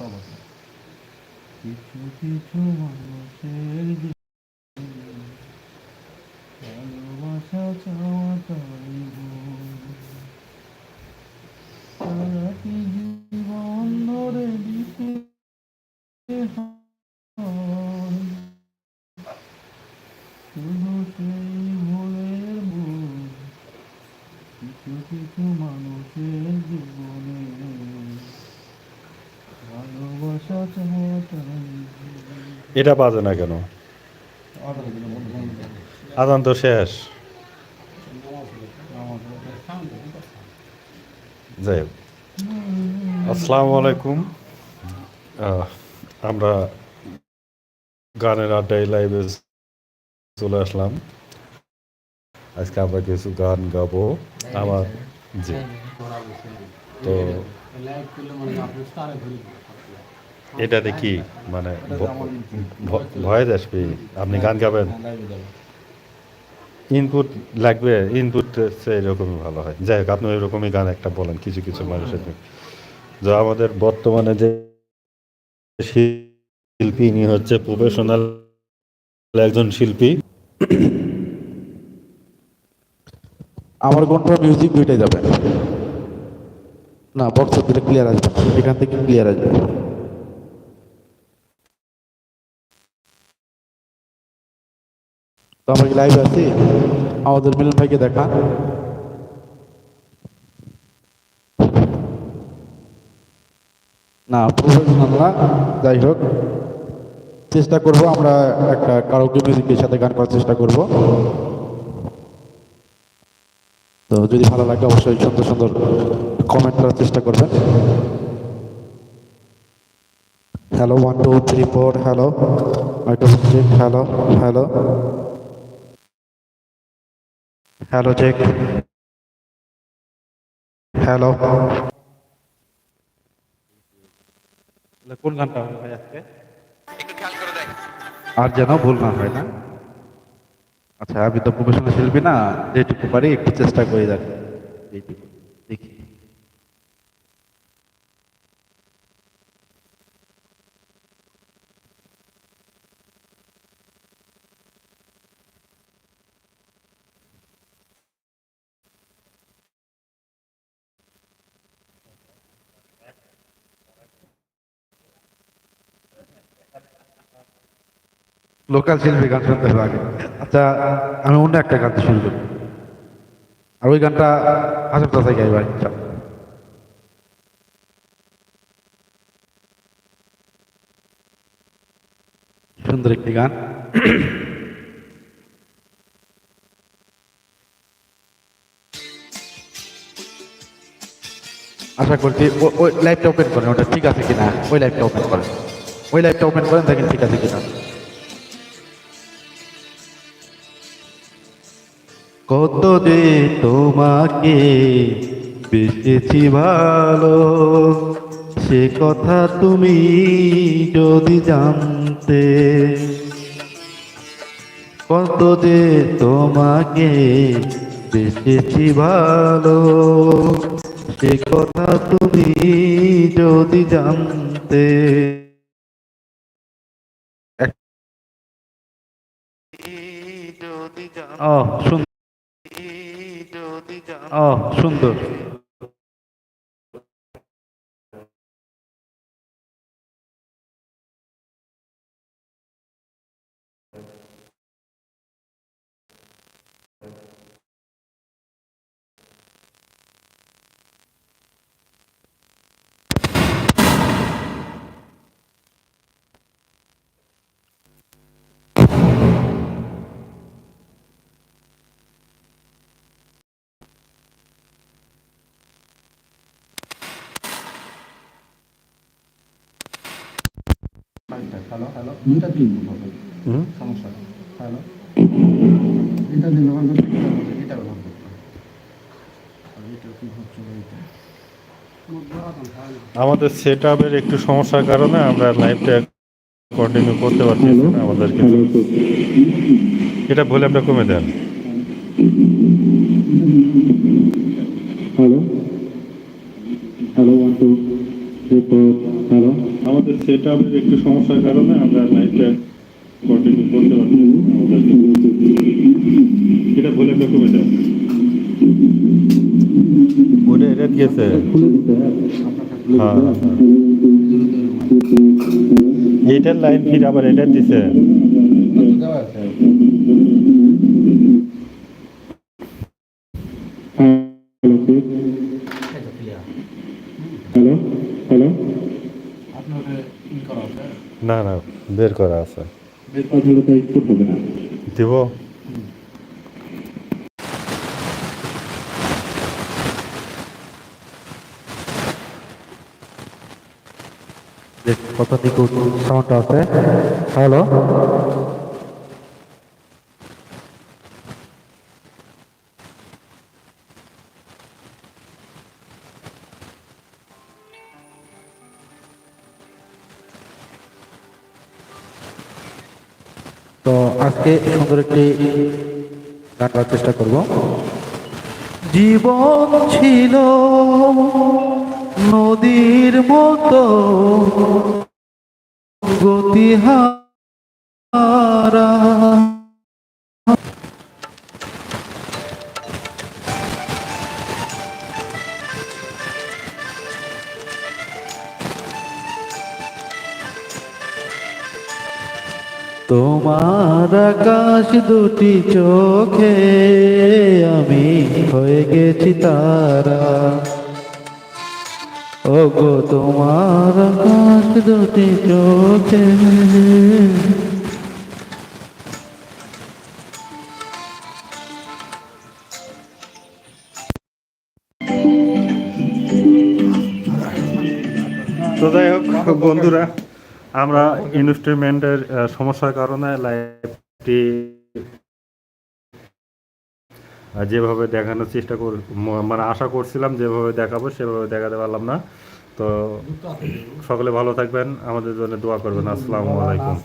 অবস্থা কিছু কিছু মানুষের ভালোবাসা ভুল। সারাটি জীবন ধরে দিতে শুধু সেই ভুলের ভুল কিছু মানুষের জীবনে ভালোবাসা এটা বাজে না কেন? আদান তো শেষ। যাই হোক। আসসালামু আলাইকুম। আমরা গানের আড্ডায় লাইভে চলে আসলাম। আজকে আমরা কিছু গান গাবো। আমার জি। তো এটাতে কি মানে ভয়েস আসবে। আপনি গান গাবেন? ইনপুট লাগবে ইনপুট এরকমই ভালো হয়। যাই হোক আপনি এরকমই গান একটা বলেন কিছু কিছু মানুষের জন্য। যা আমাদের বর্তমানে যে শিল্পী ইনি হচ্ছে প্রফেশনাল একজন শিল্পী। আমার কন্ট্রোল মিউজিক দুইটাই যাবে। না বক্স দিলে ক্লিয়ার আসবে। এখান থেকে ক্লিয়ার আসবে। তো আমরা কি লাইভ আছি? আমাদের মিলন ভাইকে দেখা। না প্রফেশনাল না, যাই হোক। চেষ্টা করব আমরা একটা কারোকে মিউজিকের সাথে গান করার চেষ্টা করব। তো যদি ভালো লাগে অবশ্যই সুন্দর সুন্দর কমেন্ট করার চেষ্টা করবেন। Hello one two three four hello microphone hello hello hello check hello কোন গানটা হবে আজকে? আর যেন ভুল না হয়, না? আচ্ছা আমি তো প্রফেশনাল শিল্পী না যেটুকু পারি একটু চেষ্টা করে দেখ এইটুকু। লোকাল শিল্পী গান শুনতে হবে আগে। আচ্ছা আমি অন্য একটা গান শুরু করি। আর ওই গানটা হাসপাতাল চাষাই গাইবা। সুন্দর একটি গান। আশা করছি ওই লাইভটা ওপেন করেন, ওটা ঠিক আছে কিনা? ওই লাইভটা ওপেন করেন। ওই লাইভটা ওপেন করেন, দেখেন ঠিক আছে কিনা। কত যে তোমাকে বেসেছি ভালো? সে কথা তুমি যদি জানতে কত যে তোমাকে বেসেছি ভালো? সে কথা তুমি যদি জানতে। ও সুন্দর। ও সুন্দর হ্যালো হ্যালো দুইটা দিন হবে সমস্যা হ্যালো এটা দিন ব্যবহার করতে এটা ব্যবহার করতে এটা কি হচ্ছে এইটা আমাদের সেট আপের একটু সমস্যার কারণে আমরা লাইভটা কন্টিনিউ করতে পারছি না আমাদের কিছু এটা ভলিউমটা কমে দেন। Hello hello one two three four hello আমাদের সেট আপের একটু সমস্যার কারণে আমরা লাইভটা কন্টিনিউ করতে পারছি। এটা ভুলে ওটা এটা। দিয়েছে হ্যাঁ। এইটার লাইন ফির আবার এটা দিছে। না না বের করা আছে। বের করা হলে তো ইনপুট হবে না। দিব। কত দিকে সাউন্ড আছে? হ্যালো তো আজকে সুন্দর একটি গান গাওয়ার চেষ্টা করব। জীবন ছিল নদীর মতো গতিহারা। তোমার আকাশ দুটি চোখে আমি হয়ে গেছি তারা। ও গো তোমার আকাশ দুটি চোখে। তো যাই হোক, বন্ধুরা আমরা ইনস্ট্রুমেন্টের সমস্যার কারণে লাইভটি যেভাবে দেখানোর চেষ্টা কর মানে আশা করছিলাম যেভাবে দেখাবো সেভাবে দেখাতে পারলাম না। তো সকলে ভালো থাকবেন, আমাদের জন্য দোয়া করবেন। আসসালামু আলাইকুম।